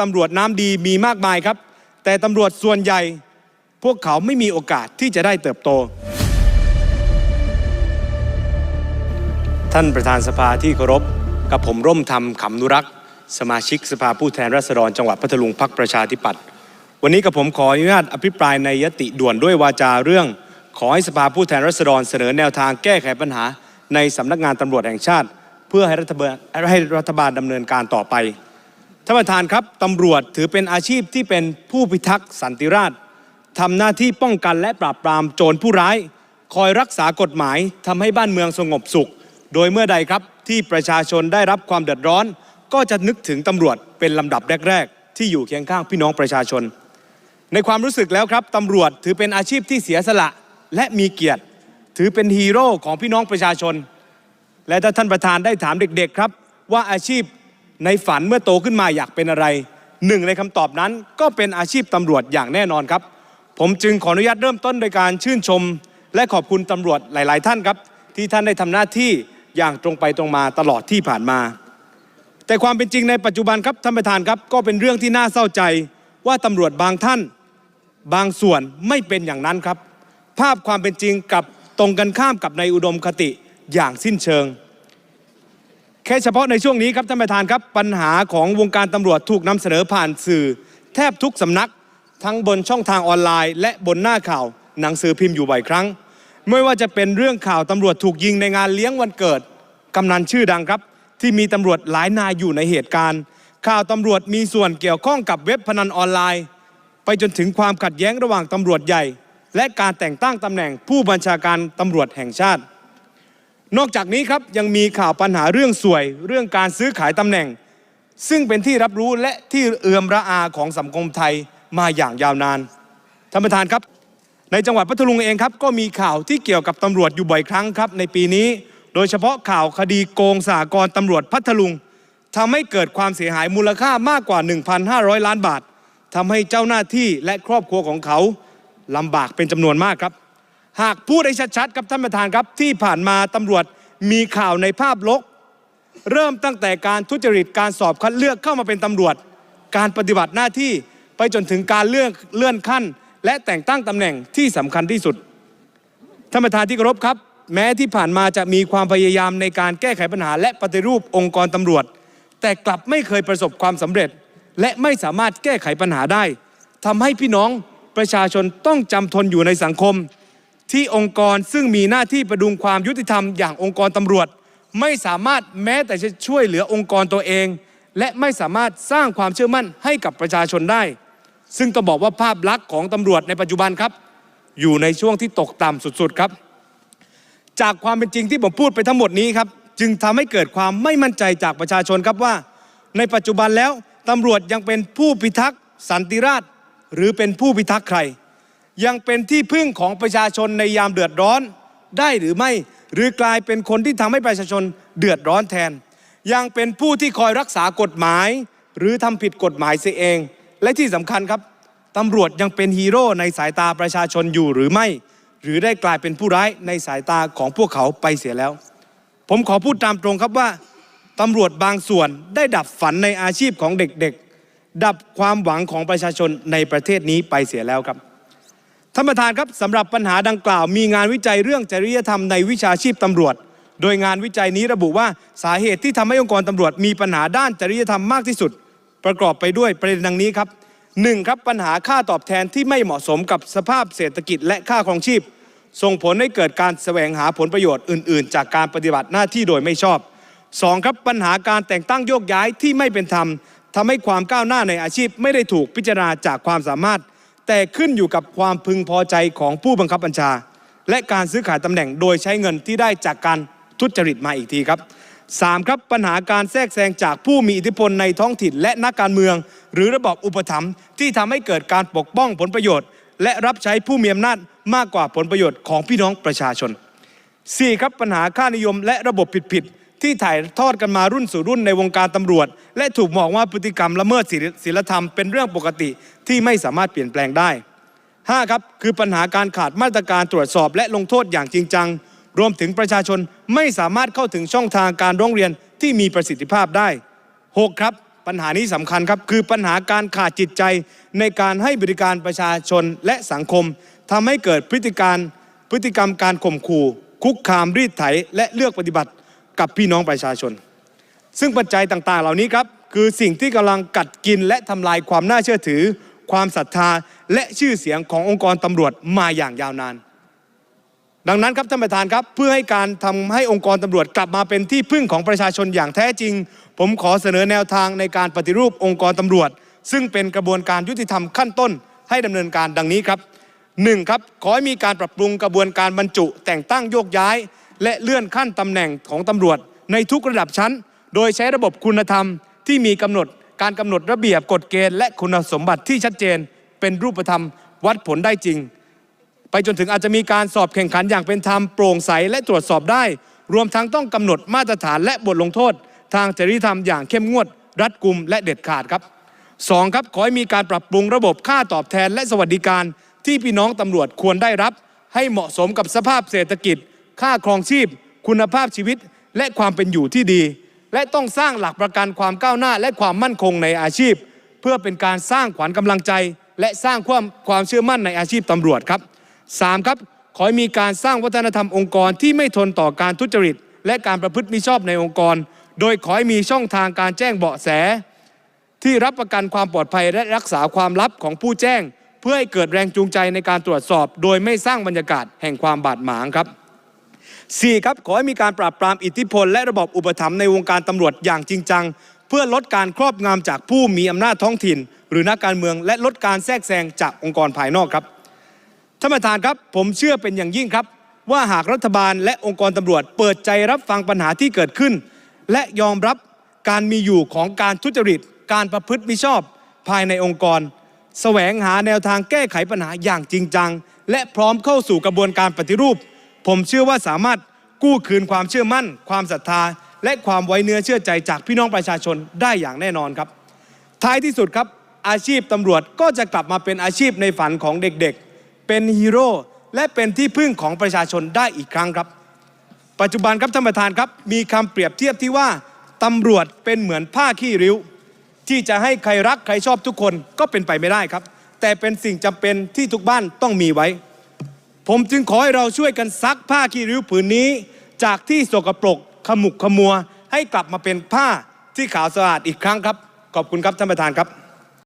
ตำรวจน้ำดีมีมากมายครับ แต่ตำรวจส่วนใหญ่พวกเขาไม่มีโอกาสที่จะได้เติบโต ท่านประธานสภาที่เคารพ กับผมร่มธรรมขำนุรักษ์ สมาชิกสภาผู้แทนราษฎรจังหวัดพัทลุงพักประชาธิปัตย์วันนี้กับผมขออนุญาตอภิปรายในยติด่วนด้วยวาจาเรื่อง ขอให้สภาผู้แทนราษฎรเสนอแนวทางแก้ไขปัญหา ในสำนักงานตำรวจแห่งชาติ เพื่อให้รัฐบาลให้รัฐบาลดำเนินการต่อไป ท่านประธานครับตำรวจถือเป็นอาชีพที่เป็นผู้พิทักษ์สันติราษฎร์ทำหน้าที่ป้องกันและปราบปรามโจรผู้ร้าย คอยรักษากฎหมายทำให้บ้านเมืองสงบสุข โดยเมื่อใดครับที่ประชาชนได้รับความเดือดร้อน ก็จะนึกถึงตำรวจเป็นลำดับแรก ๆ ที่อยู่เคียงข้างพี่น้องประชาชน ในความรู้สึกแล้วครับตำรวจถือเป็นอาชีพที่เสียสละและมีเกียรติ ถือเป็นฮีโร่ของพี่น้องประชาชน และถ้าท่านประธานได้ถามเด็กๆครับ ว่าอาชีพ ในฝันเมื่อโตขึ้นมาอยากเป็นอะไรหนึ่งในคำตอบนั้นก็เป็นอาชีพตำรวจอย่างแน่นอนครับ ผมจึงขออนุญาตเริ่มต้นโดยการชื่นชม และขอบคุณตำรวจหลาย ๆ ท่านครับ ที่ท่านได้ทำหน้าที่อย่างตรงไปตรงมาตลอดที่ผ่านมา แต่ความเป็นจริงในปัจจุบันครับท่านประธานครับ ก็เป็นเรื่องที่น่าเศร้าใจว่าตำรวจบางท่าน บางส่วนไม่เป็นอย่างนั้นครับ ภาพความเป็นจริงกับตรงกันข้ามกับในอุดมคติอย่างสิ้นเชิง แค่เฉพาะในช่วงนี้ครับท่านประธานครับปัญหาของวงการตำรวจถูกนำเสนอผ่านสื่อ แทบทุกสำนัก ทั้งบนช่องทางออนไลน์ และบนหน้าข่าว หนังสือพิมพ์อยู่บ่อยครั้ง ไม่ว่าจะเป็นเรื่องข่าวตำรวจถูกยิงในงานเลี้ยงวันเกิดกำนันชื่อดังครับ ที่มีตำรวจหลายนายอยู่ในเหตุการณ์ ข่าวตำรวจมีส่วนเกี่ยวข้องกับเว็บพนันออนไลน์ ไปจนถึงความขัดแย้งระหว่างตำรวจใหญ่ และการแต่งตั้งตำแหน่งผู้บัญชาการตำรวจแห่งชาติ นอกจากนี้ครับยังมีข่าวปัญหาเรื่องสวย เรื่องการซื้อขายตำแหน่ง ซึ่งเป็นที่รับรู้และที่เอือมระอาของสังคมไทยมาอย่างยาวนานท่านประธานครับ ในจังหวัดพัทลุงเองครับก็มีข่าวที่เกี่ยวกับตำรวจอยู่บ่อยครั้งครับ ในปีนี้ โดยเฉพาะข่าวคดีโกงสหกรตำรวจพัทลุงทำให้เกิดความเสียหายมูลค่ามากกว่า 1,500 ล้านบาททำให้เจ้าหน้าที่และครอบครัวของเขาลำบากเป็นจำนวนมากครับ หากพูดให้ชัดๆครับท่านประธานครับที่ผ่านมาตำรวจมีข่าวในภาพลกเริ่มตั้งแต่การทุจริตการสอบคัดเลือกเข้ามาเป็นตำรวจ การปฏิบัติหน้าที่ไปจนถึงการเลื่อนเลื่อนขั้น และแต่งตั้งตำแหน่งที่สำคัญที่สุดท่านประธานที่เคารพครับ แม้ที่ผ่านมาจะมีความพยายามในการแก้ไขปัญหา และปฏิรูปองค์กรตำรวจ แต่กลับไม่เคยประสบความสำเร็จ และไม่สามารถแก้ไขปัญหาได้ทำให้พี่น้องประชาชนต้องจำทนอยู่ในสังคม ที่องค์กรซึ่งมีหน้าที่ประดุงความยุติธรรมอย่างองค์กรตำรวจ ไม่สามารถแม้แต่จะช่วยเหลือองค์กรตัวเอง และไม่สามารถสร้างความเชื่อมั่นให้กับประชาชนได้ ซึ่งต้องบอกว่าภาพลักษณ์ของตำรวจในปัจจุบันครับ อยู่ในช่วงที่ตกต่ำสุดๆครับ จากความเป็นจริงที่ผมพูดไปทั้งหมดนี้ครับจึงทำให้เกิดความไม่มั่นใจจากประชาชนครับว่า ในปัจจุบันแล้วตำรวจยังเป็นผู้พิทักษ์สันติราษฎร์หรือเป็นผู้พิทักษ์ใคร ยังเป็นที่พึ่งของประชาชนในยามเดือดร้อนได้หรือไม่ หรือกลายเป็นคนที่ทำให้ประชาชนเดือดร้อนแทน ยังเป็นผู้ที่คอยรักษากฎหมาย หรือทำผิดกฎหมายเสียเอง และที่สำคัญครับตำรวจยังเป็นฮีโร่ในสายตาประชาชนอยู่หรือไม่ หรือได้กลายเป็นผู้ร้ายในสายตาของพวกเขาไปเสียแล้ว ผมขอพูดตามตรงครับว่าตำรวจบางส่วนได้ดับฝันในอาชีพของเด็กๆ ดับความหวังของประชาชนในประเทศนี้ไปเสียแล้วครับ ท่านประธานครับสำหรับปัญหาดังกล่าว มีงานวิจัยเรื่องจริยธรรมในวิชาชีพตำรวจ โดยงานวิจัยนี้ระบุว่าสาเหตุที่ทำให้องค์กรตำรวจมีปัญหาด้านจริยธรรมมากที่สุด ประกอบไปด้วยประเด็นดังนี้ครับหนึ่งครับปัญหาค่าตอบแทนที่ไม่เหมาะสมกับสภาพเศรษฐกิจและค่าครองชีพ ส่งผลให้เกิดการแสวงหาผลประโยชน์อื่น ๆ จากการปฏิบัติหน้าที่โดยไม่ชอบสองครับปัญหาการแต่งตั้งโยกย้ายที่ไม่เป็นธรรมทำให้ความก้าวหน้าในอาชีพไม่ได้ถูกพิจารณาจากความสามารถ แต่ขึ้นอยู่กับความพึงพอใจของผู้บังคับบัญชา และการซื้อขายตำแหน่งโดยใช้เงินที่ได้จากการทุจริตมาอีกทีครับ 3. ครับปัญหาการแทรกแซงจากผู้มีอิทธิพลในท้องถิ่นและนักการเมือง หรือระบอบอุปถัมภ์ที่ทำให้เกิดการปกป้องผลประโยชน์ และรับใช้ผู้มีอำนาจมากกว่าผลประโยชน์ของพี่น้องประชาชน 4. ครับปัญหาค่านิยมและระบบผิดๆ ที่ถ่ายทอดกันมารุ่นสู่รุ่นในวงการตำรวจ และถูกมองว่าพฤติกรรมละเมิดศีลธรรมเป็นเรื่องปกติที่ไม่สามารถเปลี่ยนแปลงได้ 5. ครับคือปัญหาการขาดมาตรการตรวจสอบและลงโทษอย่างจริงจัง รวมถึงประชาชนไม่สามารถเข้าถึงช่องทางการร้องเรียนที่มีประสิทธิภาพได้ 6. ครับปัญหานี้สำคัญครับคือปัญหาการขาดจิตใจในการให้บริการประชาชนและสังคมทำให้เกิดพฤติการพฤติกรรมการข่มขู่ คุกคามรีดไถ และเลือกปฏิบัติ กับพี่น้องประชาชน ซึ่งปัจจัยต่างๆ เหล่านี้ครับคือสิ่งที่กำลังกัดกินและทำลายความน่าเชื่อถือ ความศรัทธาและชื่อเสียงขององค์กรตำรวจมาอย่างยาวนาน ดังนั้นครับท่านประธานครับเพื่อให้การทำให้องค์กรตำรวจกลับมาเป็นที่พึ่งของประชาชนอย่างแท้จริง ผมขอเสนอแนวทางในการปฏิรูปองค์กรตำรวจ ซึ่งเป็นกระบวนการยุติธรรมขั้นต้น ให้ดำเนินการดังนี้ครับ 1. ครับขอให้มีการปรับปรุงกระบวนการบรรจุ แต่งตั้งโยกย้าย และเลื่อนขั้นตำแหน่งของตำรวจในทุกระดับชั้น โดยใช้ระบบคุณธรรมที่มีกำหนดการกำหนดระเบียบกฎเกณฑ์และคุณสมบัติที่ชัดเจน เป็นรูปธรรมวัดผลได้จริง ไปจนถึงอาจจะมีการสอบแข่งขันอย่างเป็นธรรมโปร่งใสและตรวจสอบได้ รวมทั้งต้องกำหนดมาตรฐานและบทลงโทษ ทางจริยธรรมอย่างเข้มงวด รัดกุมและเด็ดขาดครับสองครับขอให้มีการปรับปรุงระบบค่าตอบแทนและสวัสดิการ ที่พี่น้องตำรวจควรได้รับ ให้เหมาะสมกับสภาพเศรษฐกิจ ค่าครองชีพ คุณภาพชีวิตและความเป็นอยู่ที่ดี และต้องสร้างหลักประกันความก้าวหน้า และความมั่นคงในอาชีพ เพื่อเป็นการสร้างขวัญกำลังใจ และสร้างความความเชื่อมั่นในอาชีพตำรวจครับ 3. ครับขอให้มีการสร้างวัฒนธรรมองค์กรที่ไม่ทนต่อการทุจริต และการประพฤติมิชอบในองค์กร โดยขอให้มีช่องทางการแจ้งเบาะแส ที่รับประกันความปลอดภัยและรักษาความลับของผู้แจ้ง เพื่อให้เกิดแรงจูงใจในการตรวจสอบ โดยไม่สร้างบรรยากาศแห่งความบาดหมางครับ 4. ครับขอให้มีการปราบปรามอิทธิพล และระบบอุปถัมภ์ในวงการตำรวจอย่างจริงจัง เพื่อลดการครอบงำจากผู้มีอำนาจท้องถิ่น หรือนักการเมือง และลดการแทรกแซงจากองค์กรภายนอกครับท่านประธานครับผมเชื่อเป็นอย่างยิ่งครับ ว่าหากรัฐบาลและองค์กรตำรวจ เปิดใจรับฟังปัญหาที่เกิดขึ้น และยอมรับการมีอยู่ของการทุจริต การประพฤติมิชอบ ภายในองค์กร แสวงหาแนวทางแก้ไขปัญหาอย่างจริงจัง และพร้อมเข้าสู่กระบวนการปฏิรูป ผมเชื่อว่าสามารถกู้คืนความเชื่อมั่น ความศรัทธา และความไว้เนื้อเชื่อใจจากพี่น้องประชาชนได้อย่างแน่นอนครับ ท้ายที่สุดครับอาชีพตำรวจก็จะกลับมาเป็นอาชีพในฝันของเด็กๆ เป็นฮีโร่และเป็นที่พึ่งของประชาชนได้อีกครั้งครับ ปัจจุบันครับท่านประธานครับ มีคำเปรียบเทียบที่ว่าตำรวจเป็นเหมือนผ้าขี้ริ้ว ที่จะให้ใครรักใครชอบทุกคนก็เป็นไปไม่ได้ครับ แต่เป็นสิ่งจำเป็นที่ทุกบ้านต้องมีไว้ ผมจึงขอให้เราช่วยกันซักผ้าขี้ริ้วผืนนี้ จากที่สกปรกขมุกขมัว ให้กลับมาเป็นผ้าที่ขาวสะอาดอีกครั้งครับ ขอบคุณครับท่านประธานครับ